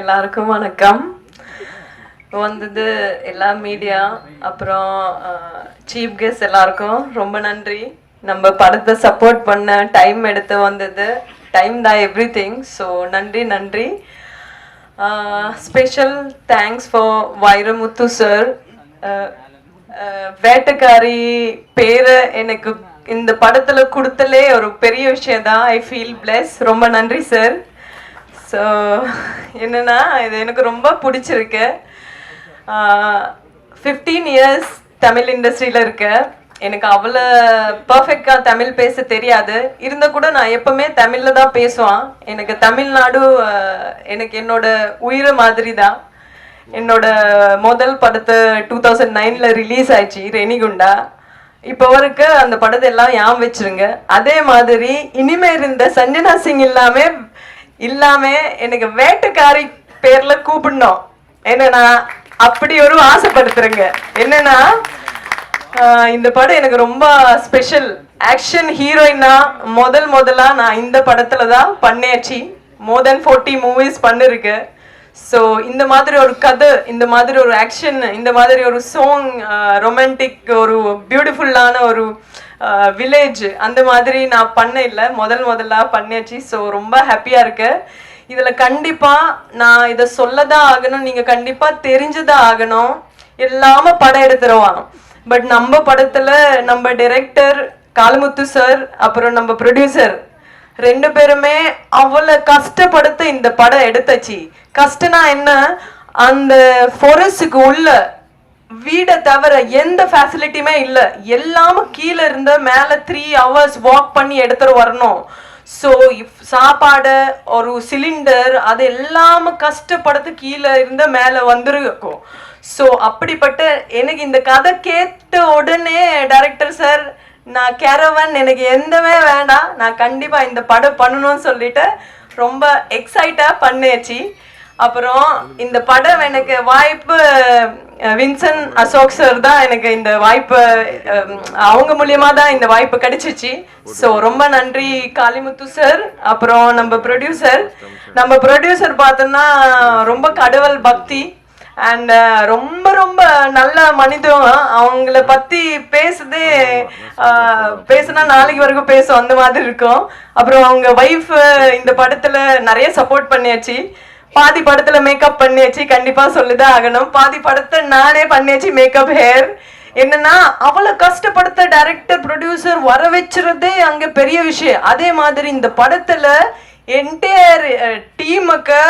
எல்லாருக்கும் வணக்கம். வந்தது எல்லா மீடியா அப்புறம் சீஃப் கெஸ்ட் எல்லாருக்கும் ரொம்ப நன்றி. நம்ம படத்தை சப்போர்ட் பண்ண டைம் எடுத்து வந்தது. டைம் தான் எவ்ரி திங் ஸோ நன்றி. நன்றி special thanks for Vairamuthu sir Vettakkari பேரை எனக்கு இந்த படத்தில் கொடுத்தலே ஒரு பெரிய விஷயம் தான் ஐ ஃபீல் பிளஸ் ரொம்ப நன்றி சார் ஸோ என்னென்னா இது எனக்கு ரொம்ப பிடிச்சிருக்கு. ஃபிஃப்டீன் இயர்ஸ் தமிழ் இண்டஸ்ட்ரியில் இருக்கேன் எனக்கு அவ்வளோ பர்ஃபெக்டாக தமிழ் பேச தெரியாது. இருந்தால் கூட நான் எப்பவுமே தமிழில் தான் பேசுவான். எனக்கு தமிழ்நாடு எனக்கு என்னோட உயிர் மாதிரி தான் என்னோட முதல் படத்தை டூ தௌசண்ட் நைனில் ரிலீஸ் ஆயிடுச்சு ரெனிகுண்டா இப்போ வரைக்கும் அந்த படத்தை எல்லாம் ஞாபகம் வச்சிருங்க. அதே மாதிரி இனிமே இருந்த சஞ்சனா சிங் இல்லாமல் இல்லாம எனக்கு வேட்டைக்காரி பேர்ல கூப்பிடணும். என்னன்னா அப்படி ஒரு ஆசைப்படுத்துறேங்க. என்னன்னா இந்த படம் எனக்கு ரொம்ப ஸ்பெஷல் ஆக்ஷன் ஹீரோயினா முதல் முதலா நான் இந்த படத்துல தான் பண்ணியாச்சு. மோர் தென் ஃபோர்ட்டி மூவிஸ் பண்ணிருக்கேன் ஸோ இந்த மாதிரி ஒரு கதை இந்த மாதிரி ஒரு ஆக்ஷன் இந்த மாதிரி ஒரு சாங் ரொமான்டிக் ஒரு பியூட்டிஃபுல்லான ஒரு வில்லேஜ் அந்த மாதிரி நான் பண்ண இல்லை முதல் முதலாக பண்ணியாச்சு. ஸோ ரொம்ப ஹாப்பியாக இருக்கு. இதில் கண்டிப்பாக நான் இதை சொல்லதான் ஆகணும். நீங்கள் கண்டிப்பாக தெரிஞ்சுதான் ஆகணும். எல்லாம படம் எடுத்துருவான். பட் நம்ம படத்தில் நம்ம டிரெக்டர் காலமுத்து சார் அப்புறம் நம்ம ப்ரொடியூசர் ரெண்டு பேருமே அவ்வளோ கஷ்டப்படுத்த இந்த படம் எடுத்தாச்சு. கஷ்டம்னா என்ன? அந்த ஃபாரஸ்டுக்கு உள்ள வீடை தவிர எந்த ஃபெசிலிட்டியுமே இல்லை. எல்லாமே கீழே இருந்து மேலே த்ரீ ஹவர்ஸ் வாக் பண்ணி எடுத்துகிட்டு வரணும். ஸோ சாப்பாடு ஒரு சிலிண்டர் அது எல்லாமே கஷ்டப்படுத்து கீழே இருந்து மேலே வந்துருக்கும். ஸோ அப்படிப்பட்ட எனக்கு இந்த கதை கேட்ட உடனே டைரக்டர் சார் நான் கேரவன் எனக்கு எந்தவே வேண்டாம். நான் கண்டிப்பாக இந்த படம் பண்ணணும்னு சொல்லிட்டு ரொம்ப எக்ஸைட்டாக பண்ணியாச்சு அப்புறம் இந்த படம் எனக்கு வாய்ப்பு வின்சன் அசோக் சார் தான் எனக்கு இந்த வாய்ப்பு அவங்க மூலியமா தான் இந்த வாய்ப்பு கிடைச்சிச்சு. ஸோ ரொம்ப நன்றி காளிமுத்து சார் அப்புறம் நம்ம ப்ரொடியூசர் நம்ம ப்ரொடியூசர் பார்த்தோம்னா ரொம்ப கடவுள் பக்தி. அண்ட் ரொம்ப ரொம்ப நல்ல மனிதன் அவங்கள பத்தி பேசுதே பேசுனா நாளைக்கு வரைக்கும் பேசும். அந்த மாதிரி இருக்கும். அப்புறம் அவங்க ஒய்ஃப் இந்த படத்துல நிறைய சப்போர்ட் பண்ணியாச்சு. பாதி படத்துல மேக்கப் பண்ணியாச்சு கண்டிப்பா சொல்லிதான் ஆகணும். பாதி படத்தை நானே பண்ணியாச்சு மேக்கப் ஹேர் என்னன்னா அவளை கஷ்டப்படுத்த டைரக்டர் ப்ரொடியூசர் வர வச்சுறதே அங்க பெரிய விஷயம். அதே மாதிரி இந்த படத்துல என்டையர் டீமுக்கு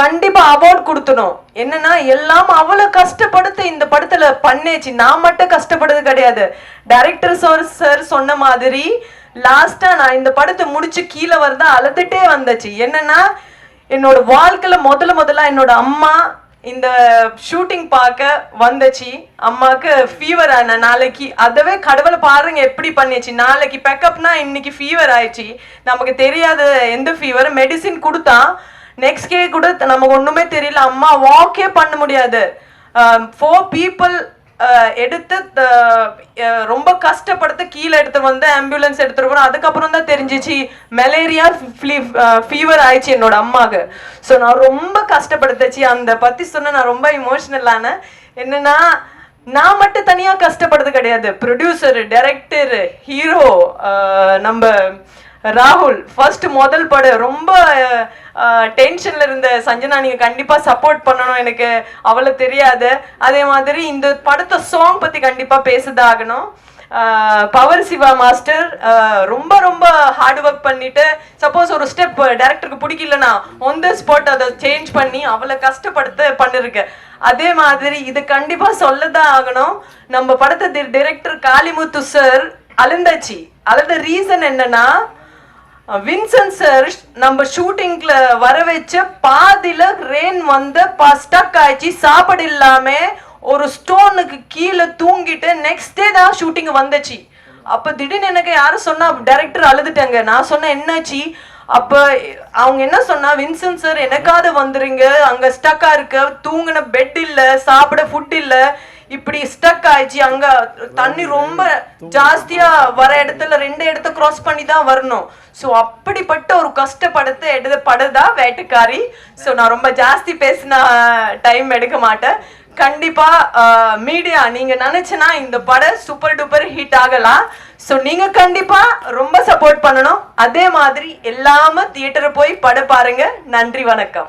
கண்டிப்பா அவார்ட் கொடுத்தணும். என்னன்னா எல்லாம் அவ்வளோ கஷ்டப்படுத்த இந்த படத்துல பண்ணேச்சு நான் மட்டும் கஷ்டப்படுறது கிடையாது. டைரக்டர் சார் சார் சொன்ன மாதிரி லாஸ்டா நான் இந்த படத்தை முடிச்சு கீழே வரதா அழுதுட்டே வந்தாச்சு. என்னன்னா என்னோட வாழ்க்கையில முதல்ல முதல்ல என்னோட அம்மா இந்த ஷூட்டிங் பார்க்க வந்துச்சு. அம்மாவுக்கு ஃபீவர் ஆன நாளைக்கு. அதவே கடவுளை பாருங்க எப்படி பண்ணிச்சு. நாளைக்கு பேக்கப்னா இன்னைக்கு ஃபீவர் ஆயிடுச்சு. நமக்கு தெரியாத எந்த ஃபீவர் மெடிசின் கொடுத்தா நெக்ஸ்ட் டே கூட நமக்கு ஒண்ணுமே தெரியல. அம்மா வாக்கே பண்ண முடியாது. ஃபோர் பீப்புள் எடுத்து ரொம்ப கஷ்டப்படுத்த கீழே எடுத்து வந்து ஆம்புலன்ஸ் எடுத்துட்டு போறோம். அதுக்கப்புறம் தான் தெரிஞ்சிச்சு மலேரியா ஃபீவர் ஆயிடுச்சு என்னோட அம்மாவுக்கு. ஸோ நான் ரொம்ப கஷ்டப்படுத்துச்சு. அந்த பத்தி சொன்ன நான் ரொம்ப இமோஷனலான என்னன்னா நான் மட்டும் தனியா கஷ்டப்படுறது கிடையாது. ப்ரொடியூசர் டைரக்டர் ஹீரோ நம்ம ராகுல் ஃபர்ஸ்ட் முதல் படம் ரொம்ப டென்ஷன்ல இருந்த சஞ்சனா நீங்க கண்டிப்பா சப்போர்ட் பண்ணணும். எனக்கு அவ்வளவு தெரியாது. அதே மாதிரி இந்த படத்தை சாங் பத்தி கண்டிப்பா பேசுதாகணும். பவர் சிவா மாஸ்டர் ரொம்ப ரொம்ப ஹார்ட் ஒர்க் பண்ணிட்டு சப்போஸ் ஒரு ஸ்டெப் டேரக்டருக்கு பிடிக்கலனா ஒன் த ஸ்பாட் அதை சேஞ்ச் பண்ணி அவளை கஷ்டப்படுத்த பண்ணிருக்கு. அதே மாதிரி இது கண்டிப்பா சொல்லதான் ஆகணும். நம்ம படத்தை டைரக்டர் காளிமுத்து சார் அழுந்தாச்சு. அழுத ரீசன் என்னன்னா வின்சன் சார் நம்ம ஷூட்டிங்ல வர வச்ச பாதியில ரெயின் வந்து ஸ்டக் ஆயிடுச்சு சாப்பாடு இல்லாம ஒரு ஸ்டோனுக்கு கீழே தூங்கிட்டு நெக்ஸ்ட் டே தான் ஷூட்டிங் வந்துச்சு. அப்ப திடீர்னு எனக்கு யாரும் சொன்னா டைரக்டர் அழுதுட்டாங்க. நான் சொன்னேன் என்னாச்சு? அப்ப அவங்க என்ன சொன்னா வின்சன் சார் எனக்காவது வந்துருங்க. அங்க ஸ்டக்கா இருக்க தூங்கின பெட் இல்ல சாப்பிட ஃபுட் இல்லை. இப்படி ஸ்டக் ஆயிடுச்சு. அங்க தண்ணி ரொம்ப ஜாஸ்தியா வர இடத்துல ரெண்டு இடத்த கிராஸ் பண்ணி தான் வரணும். ஸோ அப்படிப்பட்ட ஒரு கஷ்டப்படத்தை எடுத்த படதா வேட்டைக்காரி? ஸோ நான் ரொம்ப ஜாஸ்தி பேசின டைம் எடுக்க மாட்டேன். கண்டிப்பா மீடியா நீங்க நினைச்சனா இந்த படம் சூப்பர் டூப்பர் ஹிட் ஆகலாம். ஸோ நீங்க கண்டிப்பா ரொம்ப சப்போர்ட் பண்ணணும். அதே மாதிரி எல்லாம தியேட்டரை போய் படம் பாருங்க. நன்றி வணக்கம்.